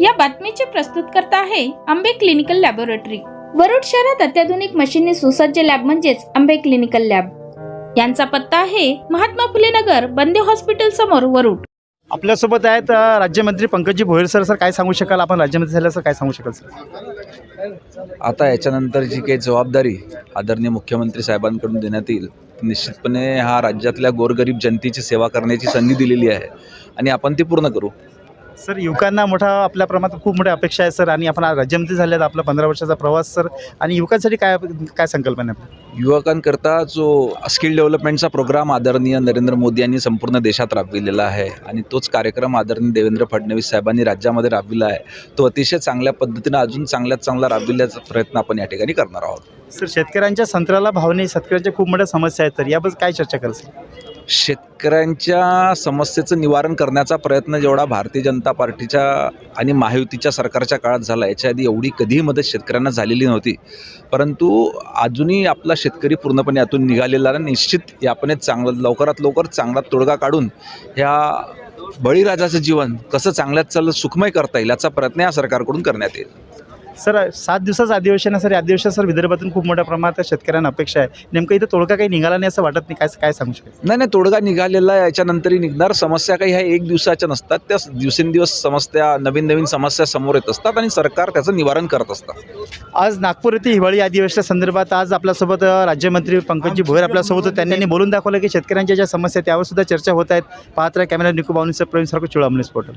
या बातमीचे प्रस्तुतकर्ता आहे आंबे क्लिनिकल लॅबोरेटरी. वरुड शहरात अत्याधुनिक मशीनने सुसज्ज लॅब म्हणजेच आंबे क्लिनिकल लॅब. यांचा पत्ता आहे महात्मा फुले नगर बंदे हॉस्पिटल समोर वरुड. आपल्यासोबत आहेत राज्यमंत्री पंकजी भोयर सर. सर काय सांगू शकाल? आपण राज्यमंत्री झालं सर काय सांगू शकाल सर? आता याच्यानंतर जी काही जबाबदारी आदरणीय मुख्यमंत्री साहेबांकडून देण्यात येईल ती निश्चितपणे हा राज्यातल्या गोरगरीब जनतेची सेवा करण्याची संधी दिलेली आहे. आणि आपण ती पूर्ण करू. सर युवकांना मोठा आपल्या प्रमाणात खूप मोठ्या अपेक्षा आहे सर. आणि आपण राज्यमंत्री झाले आहेत आपला पंधरा वर्षाचा प्रवास सर. आणि युवकांसाठी काय काय संकल्पना आहे? युवकांकरता जो स्किल डेव्हलपमेंटचा प्रोग्राम आदरणीय नरेंद्र मोदी यांनी संपूर्ण देशात राबविलेला आहे आणि तोच कार्यक्रम आदरणीय देवेंद्र फडणवीस साहेबांनी राज्यामध्ये राबविला आहे तो अतिशय चांगल्या पद्धतीनं अजून चांगल्यात चांगला राबविण्याचा प्रयत्न आपण या ठिकाणी करणार आहोत. सर शेतकऱ्यांच्या संत्र्याला भाव नाही शेतकऱ्यांच्या खूप मोठ्या समस्या आहेत तर याबद्दल काय चर्चा कराल सर? शेतकऱ्यांच्या समस्येचं निवारण करण्याचा प्रयत्न जेवढा भारतीय जनता पार्टीच्या आणि महायुतीच्या सरकारच्या काळात झाला याच्या आधी एवढी कधीही मदत शेतकऱ्यांना झालेली नव्हती. परंतु अजूनही आपला शेतकरी पूर्णपणे यातून निघालेला निश्चित यापणे चांगलं लवकरात लवकर चांगला तोडगा काढून ह्या बळीराजाचं जीवन कसं चांगल्यात चाललं सुखमय करता येईल याचा प्रयत्न या सरकारकडून करण्यात येईल. सर सात दिवसाचं अधिवेशन आहे सर. या अधिवेशन सर विदर्भातून खूप मोठ्या प्रमाणात शेतकऱ्यांना अपेक्षा आहे. नेमकं इथं तोडगा काही निघाला नाही असं वाटत नाही. काय काय सांगू शकाल नाही नाही तोडगा निघालेला आहे. याच्यानंतरही निघणार. समस्या काही ह्या एक दिवसाच्या नसतात. त्या दिवसेंदिवस समस्या नवीन नवीन समस्या समोर येत असतात आणि सरकार त्याचं निवारण करत असतात. आज नागपूर येथे हिवाळी अधिवेशनासंदर्भात आज आपल्यासोबत राज्यमंत्री पंकजी भोयर आपल्यासोबत होते. त्यांनी बोलून दाखवलं की शेतकऱ्यांच्या ज्या समस्या त्यावर सुद्धा चर्चा होत आहेत. पाहत राहा कॅमेरा निको बावनीचं प्रवीण सारखं चुळामणी स्पोर्टल